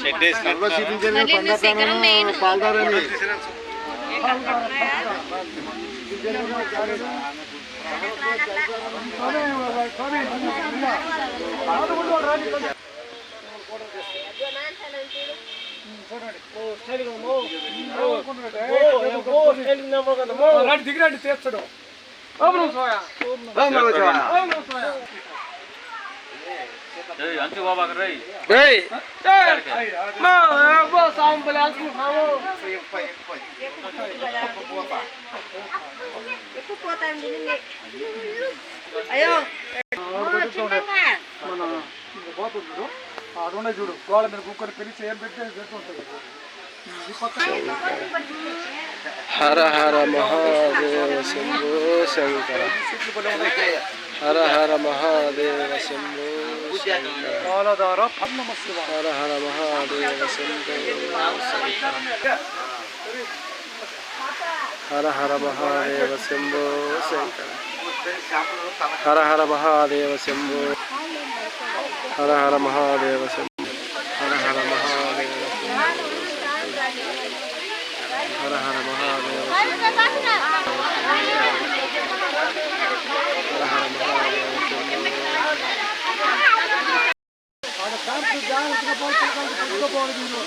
Shed వేసిన నల్ల చూపించేది మళ్ళీ మన పోతుంది అదుండే చూడు గోడ మీద కుక్కర్ పిలిచి ఏం పెట్టి పెట్టుంటుంది హర హర మహాదేవ శంభో శంకర. హర హర మహాదేవ శంభో శంకర పాలధార పద్మమ శివ హర హర మహాదేవ శంభో శంకర హర హర మహాదేవ శంభో శంకర హర హర మహాదేవ శంభో హర హర మహాదేవ శంభో హర హర మహాదేవ శంభో హర హర మహాదేవ శంభో హర హర మహాదేవ శంభో ఆడ క్యాంపు జాగ్రత్తగా పోతుంది పట్టుకోపోవాలి మీరు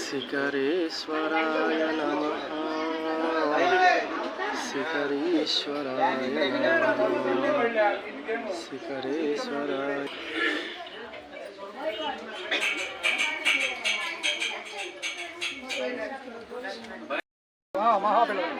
శిఖరేశ్వరాయ నమ శిఖరీశ్వరాయ నమ শিকারেশ্বরায় শিকারেশ্বরায় মহাবেলর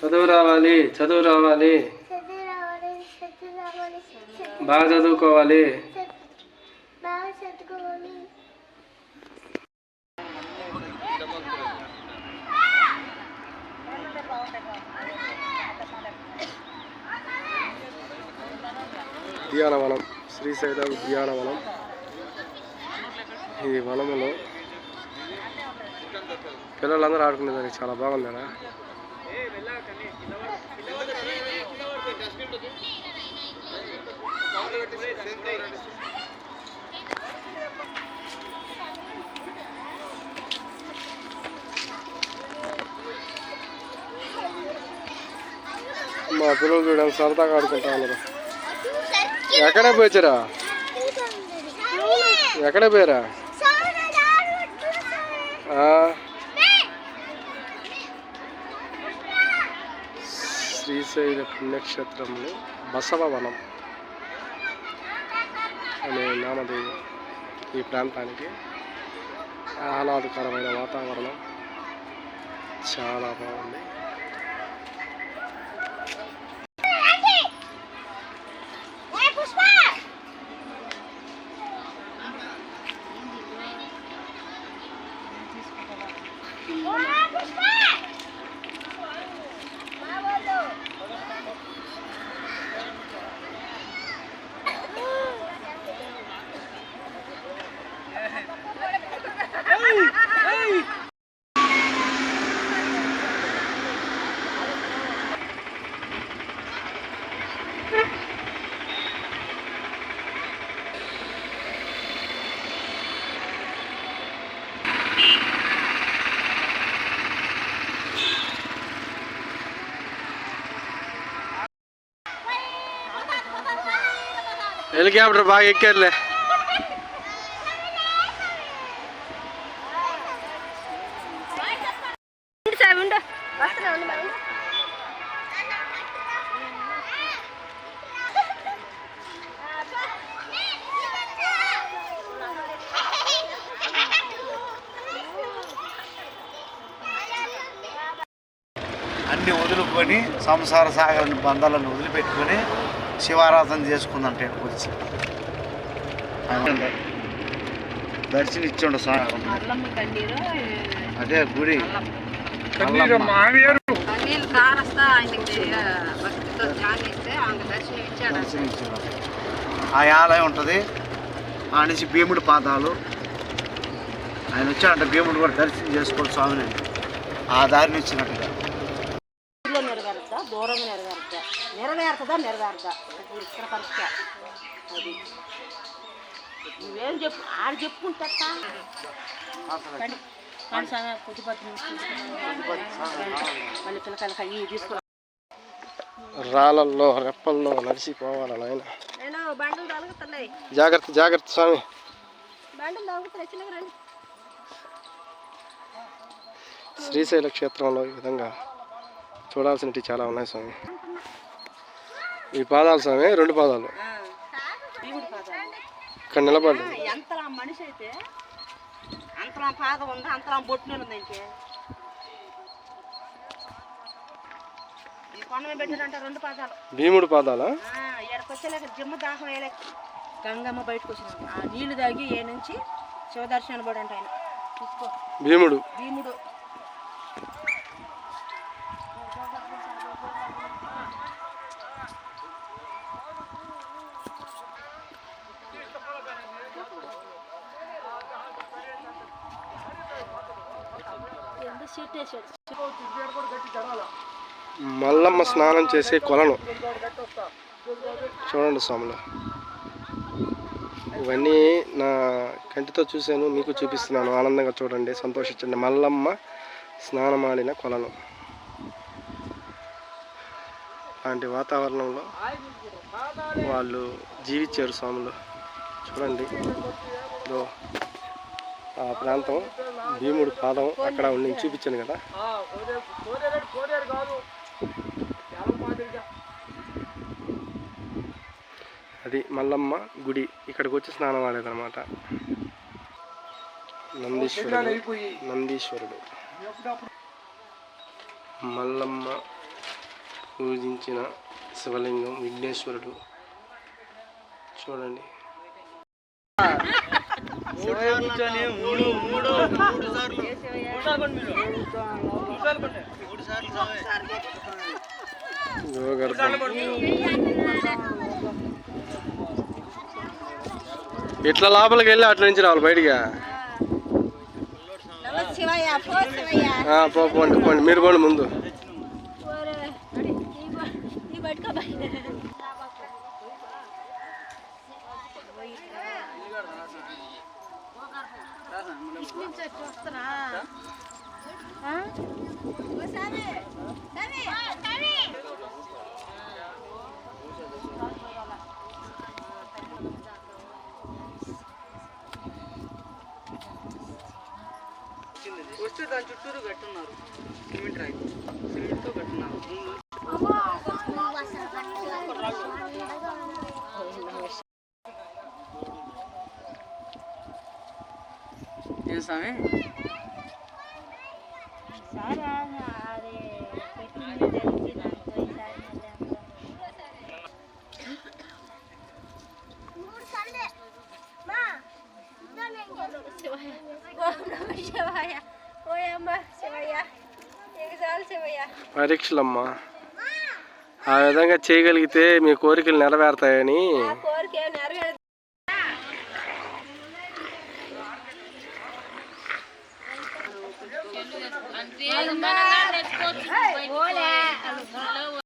చదువు రావాలి చదువు రావాలి. బాగా చదువుకోవాలి. ఉద్యానవనం శ్రీశైల ఉద్యానవనం ఈ వనములో పిల్లలందరూ ఆడుకునేదానికి చాలా బాగుంది కదా మా పిల్లలు చూడాలి సరదాగా ఆడుకుంటా ఉన్నారు. ఎక్కడే పోయిరా ఎక్కడే పోయారా? శ్రీశైల పుణ్యక్షేత్రంలో బసవవనం అనే నామధేయం ఈ ప్రాంతానికి ఆహ్లాదకరమైన వాతావరణం చాలా బాగుంది. హెలికాప్టర్ బాగా ఎక్కారులే. అన్ని వదులుకొని సంసార సాగర బంధాలను వదిలిపెట్టుకొని శివారాధన చేసుకుందంటే వచ్చి దర్శనం ఇచ్చిండు కన్నీరు అదే గుడి. ఆ, ఆలయం ఉంటుంది. ఆ నుంచి భీముడి పాదాలు. ఆయన వచ్చాడంటే భీముడు కూడా దర్శనం చేసుకోవాలి స్వామిని. ఆ దారిని ఇచ్చినట్టుగా. దూరంగా నెరవేరుద్దా? నెరవేరుతుందా? ఇక్కడ పరిస్థితి. అది. నువ్వేం చెప్పు ఆడు చెప్పుకుంటా. మళ్ళీ పిల్లకాయలకి అవి తీసుకురా. రాళ్ళల్లో రెప్పల్లో నడిచిపోవాలి నాయన. తొలగుతున్నాయి. జాగ్రత్త జాగ్రత్త స్వామి. శ్రీశైల క్షేత్రంలో ఈ విధంగా చూడాల్సినవి చాలా ఉన్నాయి స్వామి. ఈ పాదాలు స్వామి రెండు పాదాలు. భీముడి పాదాలు. ఇక్కడ నిలబడి ఎంతలా మనిషి అయితే అంతలా పాదం ఉంది అంతలా బొట్టు ఉంది ఇంకే ఈ కొండ మీద పెట్టారంట రెండు పాదాలు. భీముడు పాదాలా? ఎక్కడికి వచ్చేలేక జిమ్మ దాహం వేయలేక గంగమ్మ బయటకు వచ్చిన ఆ నీళ్ళు తాగి ఏ నుంచి శివదర్శనం పడి అంట ఆయన. చూసుకో. భీముడు. భీముడు. మల్లమ్మ స్నానం చేసే కొలను. చూడండి స్వాములు. ఇవన్నీ నా కంటితో చూశాను మీకు చూపిస్తున్నాను. ఆనందంగా చూడండి సంతోషించండి. మల్లమ్మ స్నానమాడిన కొలను. అలాంటి వాతావరణంలో వాళ్ళు జీవించారు స్వాములు. చూడండి. ఆ ప్రాంతం. భీముడు పాదం అక్కడ ఉండి చూపించాను కదా. అది మల్లమ్మ గుడి. ఇక్కడికి వచ్చి స్నానం ఆడేదన్నమాట. నందీశ్వరుడు నందీశ్వరుడు. మల్లమ్మ పూజించిన శివలింగం విఘ్నేశ్వరుడు. చూడండి. ఇట్లా లోపలికి వెళ్ళి అట్ల నుంచి రావాలి బయటికి. పోండి పోండి. మీరు పోండి ముందు. వస్తే దాని చుట్టూరు కట్టున్నారు. సిమెంట్ రాయి. సిమెంట్తో కట్టున్నారు. ఏం స్వామి పరీక్షలమ్మా. ఆ విధంగా చేయగలిగితే మీ కోరికలు నెరవేరుతాయని